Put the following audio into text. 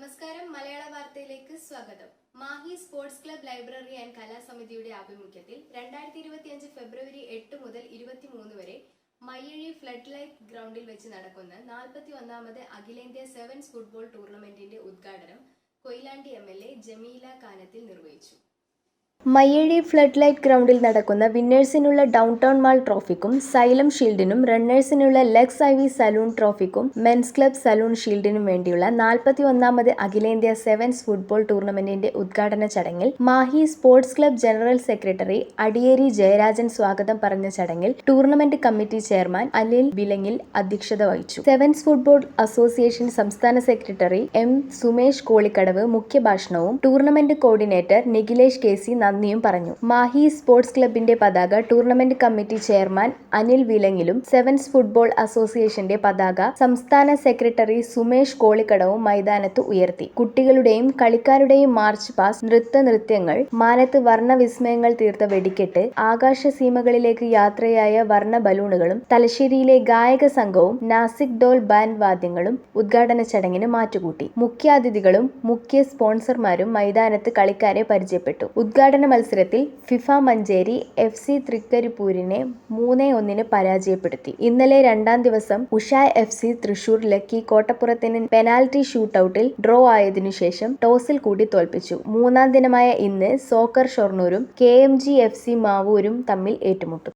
നമസ്കാരം. മലയാള വാർത്തയിലേക്ക് സ്വാഗതം. Mahe sports club library and കലാസമിതിയുടെ ആഭിമുഖ്യത്തിൽ രണ്ടായിരത്തി ഇരുപത്തിയഞ്ച് ഫെബ്രുവരി എട്ട് മുതൽ ഇരുപത്തിമൂന്ന് വരെ മയ്യഴി ഫ്ലഡ് ലൈറ്റ് ഗ്രൗണ്ടിൽ വെച്ച് നടക്കുന്ന നാൽപ്പത്തി ഒന്നാമത് അഖിലേന്ത്യാ സെവൻസ് ഫുട്ബോൾ ടൂർണമെന്റിന്റെ ഉദ്ഘാടനം Koyilandy M L A Jameela Kanathil നിർവഹിച്ചു. മയ്യഴി ഫ്ലഡ് ലൈറ്റ് ഗ്രൗണ്ടിൽ നടക്കുന്ന വിന്നേഴ്സിനുള്ള ഡൗൺ ടൗൺ മാൾ ട്രോഫിക്കും സൈലം ഷീൽഡിനും റണ്ണേഴ്സിനുള്ള ലെഗ്സ് ഐ വി സലൂൺ ട്രോഫിക്കും മെൻസ് ക്ലബ് സലൂൺ ഷീൽഡിനും വേണ്ടിയുള്ള നാൽപ്പത്തി ഒന്നാമത് അഖിലേന്ത്യാ സെവൻസ് ഫുട്ബോൾ ടൂർണമെന്റിന്റെ ഉദ്ഘാടന ചടങ്ങിൽ Mahe sports club general secretary Adiyeri Jayarajan സ്വാഗതം പറഞ്ഞ ചടങ്ങിൽ tournament committee chairman Anil Bilangil അധ്യക്ഷത വഹിച്ചു. സെവൻസ് ഫുട്ബോൾ അസോസിയേഷൻ സംസ്ഥാന secretary M Sumesh Kolikkadavu മുഖ്യഭാഷണവും tournament coordinator Nikhilesh K C നന്ദിയും പറഞ്ഞു. മാഹി സ്പോർട്സ് ക്ലബിന്റെ പതാക ടൂർണമെന്റ് കമ്മിറ്റി ചെയർമാൻ അനിൽ വിലങ്ങിലും സെവൻസ് ഫുട്ബോൾ അസോസിയേഷന്റെ പതാക സംസ്ഥാന സെക്രട്ടറി സുമേഷ് കോളിക്കടവും മൈതാനത്ത് ഉയർത്തി. കുട്ടികളുടെയും കളിക്കാരുടെയും മാർച്ച് പാസ് നൃത്ത നൃത്യങ്ങൾ മാനത്ത് വർണ വിസ്മയങ്ങൾ തീർത്ത വെടിക്കെട്ട് ആകാശസീമകളിലേക്ക് യാത്രയായ വർണ ബലൂണുകളും തലശ്ശേരിയിലെ ഗായക സംഘവും നാസിക് ഡോൾ ബാൻഡ് വാദ്യങ്ങളും ഉദ്ഘാടന ചടങ്ങിന് മാറ്റുകൂട്ടി. മുഖ്യാതിഥികളും മുഖ്യ സ്പോൺസർമാരും മൈതാനത്ത് കളിക്കാരെ പരിചയപ്പെട്ടു. ഉദ്ഘാടന മത്സരത്തിൽ ഫിഫ മഞ്ചേരി എഫ് സി തൃക്കരിപ്പൂരിനെ മൂന്ന് ഒന്നിന് പരാജയപ്പെടുത്തി. ഇന്നലെ രണ്ടാം ദിവസം Usha F C Thrissur lucky കോട്ടപ്പുറത്തിന് penalty ഷൂട്ടൌട്ടിൽ ഡ്രോ ആയതിനു ശേഷം ടോസിൽ കൂടി തോൽപ്പിച്ചു. മൂന്നാം ദിനമായ ഇന്ന് soccer ഷൊർണൂരും K M G F C മാവൂരും തമ്മിൽ ഏറ്റുമുട്ടും.